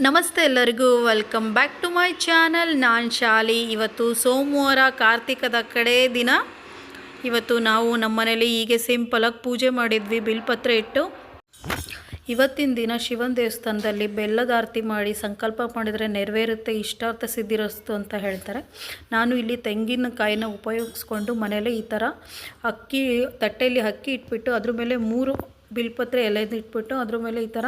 ನಮಸ್ತೆ ಎಲ್ಲರಿಗೂ welcome back to my channel ನಾನು ಶಾಲಿ. ಇವತ್ತು ಸೋಮವಾರ ಕಾರ್ತಿಕದ ಕಡೆ ದಿನ. ಇವತ್ತು ನಾವು ನಮ್ಮ ಮನೇಲಿ ಹೀಗೆ ಸಿಂಪಲಾಗಿ ಪೂಜೆ ಮಾಡಿದ್ವಿ ಬಿಲ್ಪತ್ರೆ ಇಟ್ಟು. ಇವತ್ತಿನ ದಿನ ಶಿವನ ದೇವಸ್ಥಾನದಲ್ಲಿ ಬೆಲ್ಲದ ಆರತಿ ಮಾಡಿ ಸಂಕಲ್ಪ ಮಾಡಿದರೆ ನೆರವೇರುತ್ತೆ, ಇಷ್ಟಾರ್ಥ ಸಿದ್ಧಿರಸ್ತು ಅಂತ ಹೇಳ್ತಾರೆ. ನಾನು ಇಲ್ಲಿ ತೆಂಗಿನಕಾಯಿನ ಉಪಯೋಗಿಸ್ಕೊಂಡು ಮನೇಲಿ ಈ ಥರ ಅಕ್ಕಿ, ತಟ್ಟೆಯಲ್ಲಿ ಅಕ್ಕಿ ಇಟ್ಬಿಟ್ಟು ಅದ್ರ ಮೇಲೆ ಮೂರು ಬಿಲ್ಪತ್ರೆ ಎಲೆದು ಇಟ್ಬಿಟ್ಟು ಅದ್ರ ಮೇಲೆ ಈ ಥರ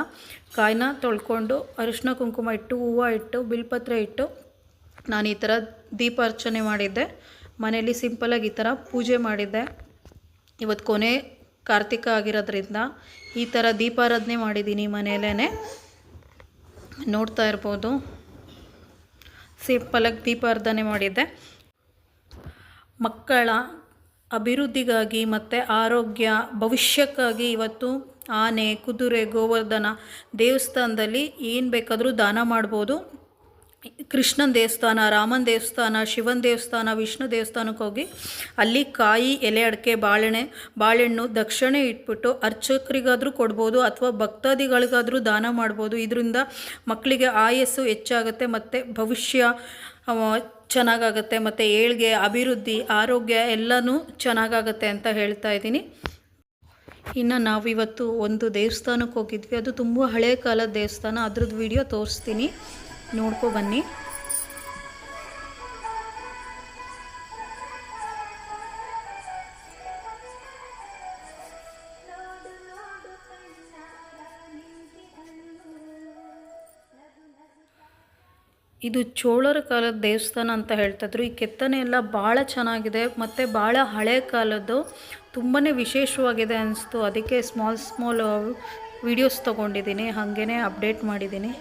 ಕಾಯಿನ ತೊಳ್ಕೊಂಡು ಅರಿಶಿನ ಕುಂಕುಮ ಇಟ್ಟು, ಹೂವು ಇಟ್ಟು, ಬಿಲ್ಪತ್ರೆ ಇಟ್ಟು ನಾನು ಈ ಥರ ದೀಪಾರ್ಚನೆ ಮಾಡಿದ್ದೆ. ಮನೇಲಿ ಸಿಂಪಲಾಗಿ ಈ ಥರ ಪೂಜೆ ಮಾಡಿದ್ದೆ. ಇವತ್ತು ಕೊನೆ ಕಾರ್ತಿಕ ಆಗಿರೋದ್ರಿಂದ ಈ ಥರ ದೀಪಾರಾಧನೆ ಮಾಡಿದ್ದೀನಿ ಮನೆಯಲ್ಲೇ ನೋಡ್ತಾ ಇರ್ಬೋದು. ಸಿಂಪಲಾಗಿ ದೀಪಾರಾಧನೆ ಮಾಡಿದ್ದೆ. ಮಕ್ಕಳ ಅಭಿವೃದ್ಧಿಗಾಗಿ ಮತ್ತು ಆರೋಗ್ಯ, ಭವಿಷ್ಯಕ್ಕಾಗಿ ಇವತ್ತು ಆನೆ, ಕುದುರೆ, ಗೋವರ್ಧನ ದೇವಸ್ಥಾನದಲ್ಲಿ ಏನು ಬೇಕಾದರೂ ದಾನ ಮಾಡ್ಬೋದು. ಕೃಷ್ಣನ ದೇವಸ್ಥಾನ, ರಾಮನ ದೇವಸ್ಥಾನ, ಶಿವನ ದೇವಸ್ಥಾನ, ವಿಷ್ಣು ದೇವಸ್ಥಾನಕ್ಕೆ ಹೋಗಿ ಅಲ್ಲಿ ಕಾಯಿ, ಎಲೆ, ಅಡಿಕೆ, ಬಾಳೆಹಣ್ಣೆ, ಬಾಳೆಹಣ್ಣು ದಕ್ಷಿಣೆ ಇಟ್ಬಿಟ್ಟು ಅರ್ಚಕರಿಗಾದರೂ ಕೊಡ್ಬೋದು ಅಥವಾ ಭಕ್ತಾದಿಗಳಿಗಾದರೂ ದಾನ ಮಾಡ್ಬೋದು. ಇದರಿಂದ ಮಕ್ಕಳಿಗೆ ಆಯಸ್ಸು ಹೆಚ್ಚಾಗುತ್ತೆ ಮತ್ತು ಭವಿಷ್ಯ ಚೆನ್ನಾಗಾಗುತ್ತೆ ಮತ್ತು ಏಳ್ಗೆ ಅಭಿವೃದ್ಧಿ, ಆರೋಗ್ಯ ಎಲ್ಲನೂ ಚೆನ್ನಾಗಾಗತ್ತೆ ಅಂತ ಹೇಳ್ತಾ ಇದ್ದೀನಿ. ಇನ್ನು ನಾವಿವತ್ತು ಒಂದು ದೇವಸ್ಥಾನಕ್ಕೆ ಹೋಗಿದ್ವಿ. ಅದು ತುಂಬ ಹಳೆ ಕಾಲದ ದೇವಸ್ಥಾನ. ಅದ್ರದ್ದು ವಿಡಿಯೋ ತೋರಿಸ್ತೀನಿ. ನೋಡ್ಕೊ ಬನ್ನಿ. ಇದು ಚೋಳರ ಕಾಲದ ದೇವಸ್ಥಾನ ಅಂತ ಹೇಳ್ತಿದ್ರು ಈ ಕೆತ್ತನೆ ಎಲ್ಲ ಭಾಳ ಚೆನ್ನಾಗಿದೆ. ಮತ್ತು ಭಾಳ ಹಳೆ ಕಾಲದ್ದು ತುಂಬಾ ವಿಶೇಷವಾಗಿದೆ ಅನಿಸ್ತು. ಅದಕ್ಕೆ ಸ್ಮಾಲ್ ಸ್ಮಾಲ್ ವಿಡಿಯೋಸ್ ತೊಗೊಂಡಿದ್ದೀನಿ. ಹಾಗೇ ಅಪ್ಡೇಟ್ ಮಾಡಿದ್ದೀನಿ.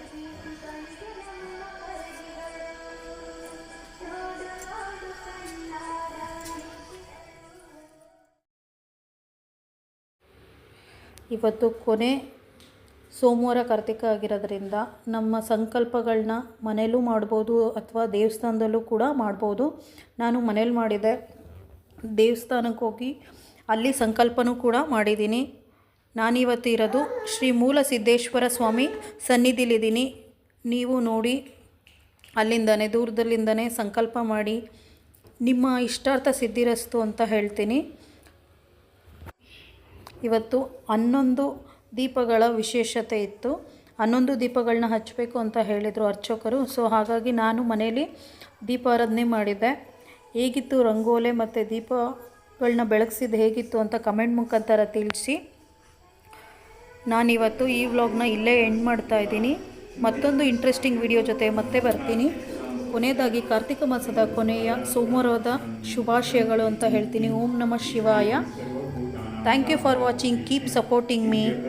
ಇವತ್ತು ಕೊನೆ ಸೋಮವಾರ ಕಾರ್ತಿಕ ಆಗಿರೋದ್ರಿಂದ ನಮ್ಮ ಸಂಕಲ್ಪಗಳನ್ನ ಮನೇಲೂ ಮಾಡ್ಬೋದು ಅಥವಾ ದೇವಸ್ಥಾನದಲ್ಲೂ ಕೂಡ ಮಾಡ್ಬೋದು. ನಾನು ಮನೇಲಿ ಮಾಡಿದೆ. ದೇವಸ್ಥಾನಕ್ಕೆ ಹೋಗಿ ಅಲ್ಲಿ ಸಂಕಲ್ಪನೂ ಕೂಡ ಮಾಡಿದ್ದೀನಿ. ನಾನಿವತ್ತು ಇರೋದು ಶ್ರೀ ಮೂಲ ಸಿದ್ದೇಶ್ವರ ಸ್ವಾಮಿ ಸನ್ನಿಧಿಲಿದ್ದೀನಿ. ನೀವು ನೋಡಿ ಅಲ್ಲಿಂದನೇ, ದೂರದಲ್ಲಿಂದನೇ ಸಂಕಲ್ಪ ಮಾಡಿ ನಿಮ್ಮ ಇಷ್ಟಾರ್ಥ ಸಿದ್ಧಿರಸ್ತು ಅಂತ ಹೇಳ್ತೀನಿ. ಇವತ್ತು ಹನ್ನೊಂದು ದೀಪಗಳ ವಿಶೇಷತೆ ಇತ್ತು. ಹನ್ನೊಂದು ದೀಪಗಳನ್ನ ಹಚ್ಚಬೇಕು ಅಂತ ಹೇಳಿದರು ಅರ್ಚಕರು. ಸೊ, ಹಾಗಾಗಿ ನಾನು ಮನೇಲಿ ದೀಪಾರಾಧನೆ ಮಾಡಿದ್ದೆ. ಹೇಗಿತ್ತು ರಂಗೋಲೆ ಮತ್ತು ದೀಪಗಳನ್ನ ಬೆಳಗಿಸಿದ್ದು ಹೇಗಿತ್ತು ಅಂತ ಕಮೆಂಟ್ ಮುಖಾಂತರ ತಿಳಿಸಿ. ನಾನಿವತ್ತು ಈ ವ್ಲಾಗ್ನ ಇಲ್ಲೇ ಎಂಡ್ ಮಾಡ್ತಾ ಇದ್ದೀನಿ. ಮತ್ತೊಂದು ಇಂಟ್ರೆಸ್ಟಿಂಗ್ ವಿಡಿಯೋ ಜೊತೆ ಮತ್ತೆ ಬರ್ತೀನಿ. ಕೊನೆಯದಾಗಿ ಕಾರ್ತಿಕ ಮಾಸದ ಕೊನೆಯ ಸೋಮವಾರದ ಶುಭಾಶಯಗಳು ಅಂತ ಹೇಳ್ತೀನಿ. ಓಂ ನಮಃ ಶಿವಾಯ. Thank you for watching. Keep supporting me.